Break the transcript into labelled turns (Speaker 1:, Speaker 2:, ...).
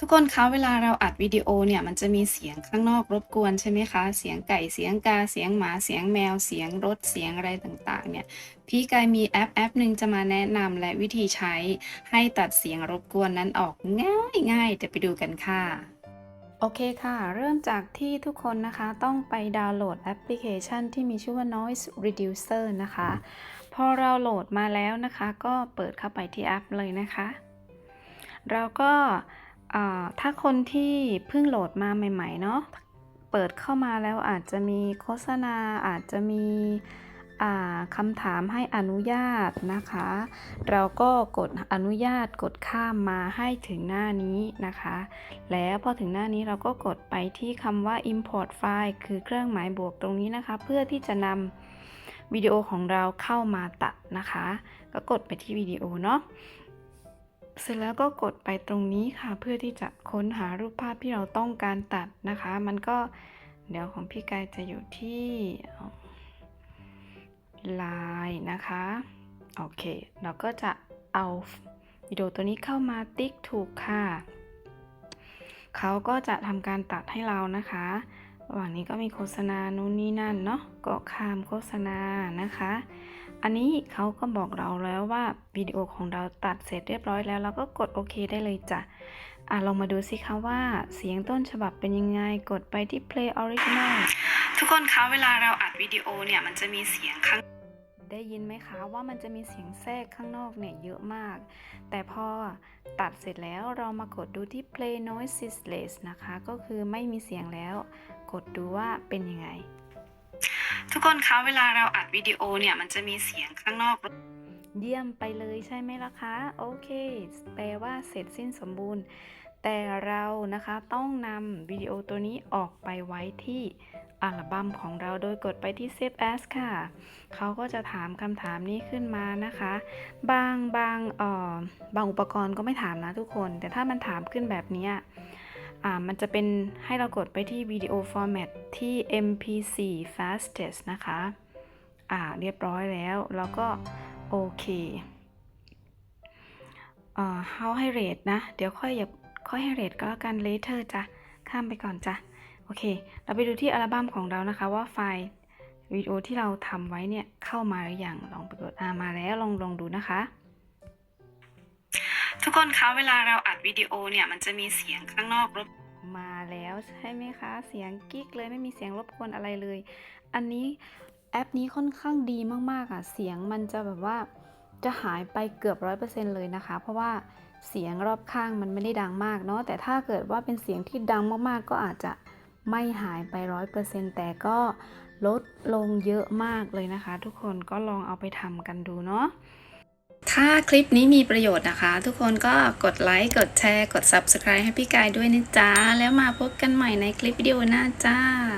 Speaker 1: ทุกคนคะเวลาเราอัดวิดีโอเนี่ยมันจะมีเสียงข้างนอกรบกวนใช่ไหมคะ เสียงไก่เสียงกาเสียงหมาเสียงแมวเสียงรถเสียงอะไรต่างๆเนี่ยพี่กายมีแอปแอปหนึ่งจะมาแนะนำและวิธีใช้ให้ตัดเสียงรบกวนนั้นออกง่ายง่ายเดี๋ยวไปดูกันค่ะ โอเคค่ะ เริ่มจากที่ทุกคนนะคะต้องไปดาวน์โหลดแอปพลิเคชันที่มีชื่อว่า Noise Reducer นะคะ พอเราโหลดมาแล้วนะคะ ก็เปิดเข้าไปที่แอปเลยนะคะ เราก็ ถ้าคนที่เพิ่งโหลดมาใหม่ๆเนาะเปิดเข้ามาแล้วอาจจะมีโฆษณาอาจจะมีคำถามให้อนุญาตนะคะ เราก็กดอนุญาตกดข้ามมาให้ถึงหน้านี้นะคะ แล้วพอถึงหน้านี้เราก็กดไปที่คำว่า import file คือเครื่องหมายบวกตรงนี้นะคะ เพื่อที่จะนำวิดีโอของเราเข้ามาตัดนะคะ ก็กดไปที่วิดีโอเนาะ เสร็จแล้วก็กดไปตรงนี้ค่ะ เพื่อที่จะค้นหารูปภาพที่เราต้องการตัดนะคะ มันก็เดี๋ยวของพี่กายจะอยู่ที่ไลน์นะคะ โอเค เราก็จะเอาวิดีโอตัวนี้เข้ามาติ๊กถูกค่ะ เขาก็จะทำการตัดให้เรานะคะ ระหว่างนี้ก็มีโฆษณานู่นนี่นั่นเนาะก็ข้ามโฆษณานะคะ อันนี้เขาก็บอกเราแล้วว่าวิดีโอของเราตัดเสร็จเรียบร้อยแล้วเราก็กดโอเคได้เลยจ้ะอะลองมาดูสิคะว่าเสียงต้นฉบับเป็นยังไงกดไปที่ play original ทุกคนคะเวลาเราอัดวิดีโอเนี่ยมันจะมีเสียงข้าง ได้ยินไหมคะว่ามันจะมีเสียงแทรกข้างนอกเนี่ยเยอะมาก แต่พอตัดเสร็จแล้วเรามากดดูที่ play noiseless นะคะ ก็คือไม่มีเสียงแล้ว กดดูว่าเป็นยังไง ทุกคนคะเวลาเราอัดวิดีโอเนี่ยมันจะมีเสียงข้างนอก เยี่ยมไปเลยใช่ไหมล่ะคะ โอเค แปลว่าเสร็จสิ้นสมบูรณ์ แต่เรานะคะต้องนำวิดีโอตัวนี้ออกไปไว้ที่ อัลบั้มของเราโดยกดไปที่ Save As ค่ะ เขาก็จะถามคำถามนี้ขึ้นมานะคะ บางบางเอ่อบางอุปกรณ์ก็ไม่ถามนะทุกคน แต่ถ้ามันถามขึ้นแบบนี้อ่ามันจะเป็นให้เรากดไปที่วิดีโอ format ที่ mp4 fastest นะคะ อ่าเรียบร้อยแล้ว แล้วก็โอเคอ่าเขาให้เรทนะ เดี๋ยวค่อยอย่าค่อยให้เรทก็แล้วกัน later จ้ะ ข้ามไปก่อนจ้ะ โอเค เราไปดูที่อัลบั้มของเรานะคะว่าไฟล์วิดีโอที่เราทำไว้เนี่ยเข้ามาหรือยังลองไปกดอ่ามาแล้วลองลองดูนะคะ ทุกคนคะเวลาเราอัดวิดีโอเนี่ยมันจะมีเสียงข้างนอกรบมาแล้วใช่ไหมคะ เสียงกิ๊กเลยไม่มีเสียงรบกวนอะไรเลย อันนี้แอปนี้ค่อนข้างดีมากๆอะเสียงมันจะแบบว่าจะหายไปเกือบร้อยเปอร์เซ็นต์เลยนะคะ เพราะว่าเสียงรอบข้างมันไม่ได้ดังมากเนาะแต่ถ้าเกิดว่าเป็นเสียงที่ดังมากๆ ก็อาจจะ ไม่หายไปร้อยเปอร์เซนต์แต่ก็ลดลงเยอะมากเลยนะคะ ทุกคนก็ลองเอาไปทำกันดูเนาะถ้าคลิปนี้มีประโยชน์นะคะ ทุกคนก็กดไลค์ กดแชร์ กด Subscribe ให้พี่กายด้วยนะจ๊ะ แล้วมาพบกันใหม่ในคลิปวิดีโอหน้าจ้า